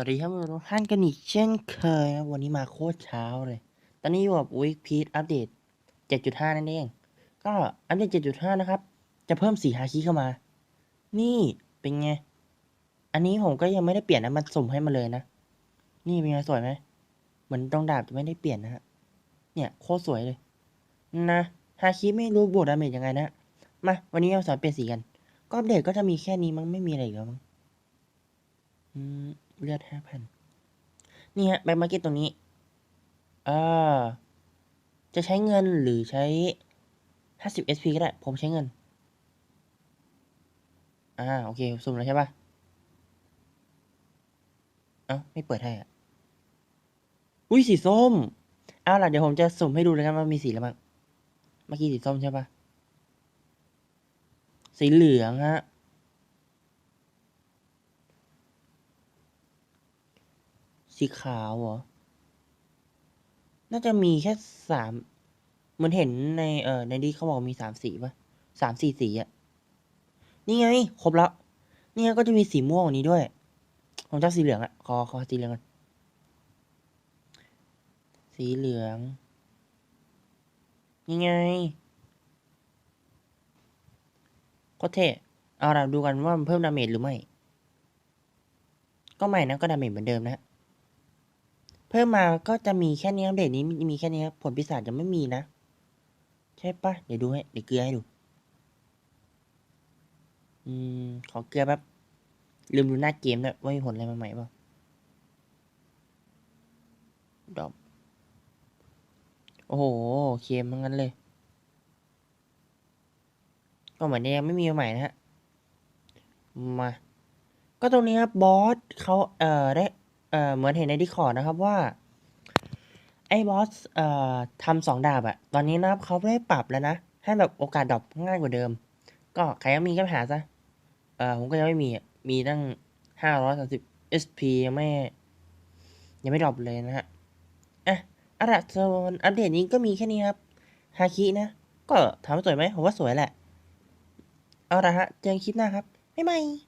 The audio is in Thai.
สวัสดีครับทุกท่านกันอีกเช่นเคยนะวันนี้มาโคตรเช้าเลย ตอนนี้อยู่กับวิกพีทอัปเดต 7.5 นั่นเอง ก็อัปเดต 7.5 นะครับ จะเพิ่มสีฮาคิเข้ามา นี่เป็นไง อันนี้ผมก็ยังไม่ได้เปลี่ยนนะมันสุ่มให้มาเลยนะ นี่เป็นไงสวยไหมเหมือนตรงดาบจะไม่ได้เปลี่ยนนะฮะเนี่ยโคตรสวยเลย นะฮาคิไม่รู้บวกดาเมจยังไงนะมาวันนี้เราสอนเปลี่ยนสีกัน ก็อัปเดตก็จะมีแค่นี้มั้งไม่มีอะไรอีกแล้วมั้งอืม เลือดห้าพันนี่ฮะแบ็คมาร์เก็ตตรงนี้เออจะใช้เงินหรือใช้ห้าสิบ SP ก็ได้ ผมใช้เงิน อ่า โอเค สุ่มแล้วใช่ปะเอ้า ไม่เปิดให้อะ อุ้ยสีส้ม เอาล่ะ เดี๋ยวผมจะสุ่มให้ดูแล้วกันว่ามีสีอะไรบ้าง เมื่อกี้สีส้มใช่ปะสีเหลืองฮะ สีขาวเหรอ น่าจะมีแค่สามเหมือนเห็นในเอ่อในดีเขาบอกมีสามสีปะสามสี่สีอะนี่ไง ครบแล้วนี่ไงก็จะมีสีม่วงนี้ด้วย ผมชอบสีเหลืองอะขอขอสีเหลืองกันสีเหลืองนี่ไงก็เท่เอาเราดูกันว่ามันเพิ่มดาเมจหรือไม่ ก็ไม่นะก็ดาเมจเหมือนเดิมนะฮะ เพิ่มมาก็จะมีแค่นี้อัปเดตนี้มีแค่นี้ครับผลปีศาจยังไม่มีนะ ใช่ปะเดี๋ยวดูให้เดี๋ยวเกลือให้ดู อืม ขอเกลือแป๊บลืมดูหน้าเกมด้วยว่ามีผลอะไรมาใหม่เปล่าดอกโอ้โหเค็มทั้งนั้นเลย ก็เหมือนยังไม่มีใหม่นะฮะ มา ก็ตรงนี้ครับบอสเขาเอ่อได้ เอ่อเหมือนเห็นในดิคอร์ดนะครับว่า ไอ้บอสเอ่อทำสองดาบอะตอนนี้นะครับเขาได้ปรับแล้วนะ ให้แบบโอกาสดรอปง่ายกว่าเดิม ก็ใครยังมีก็หาซะเอ่อผมก็ยังไม่มีมีตั้งห้าร้อยสามสิบ SP ยังไม่ ยังไม่ดรอปเลยนะฮะอะอัปเดตส่วนอัปเดตนี้ก็มีแค่นี้ครับฮาคินะ ก็ถามว่าสวยไหมผมว่าสวยแหละ เอาละฮะ เจอกันคลิปหน้าครับ บ๊ายบาย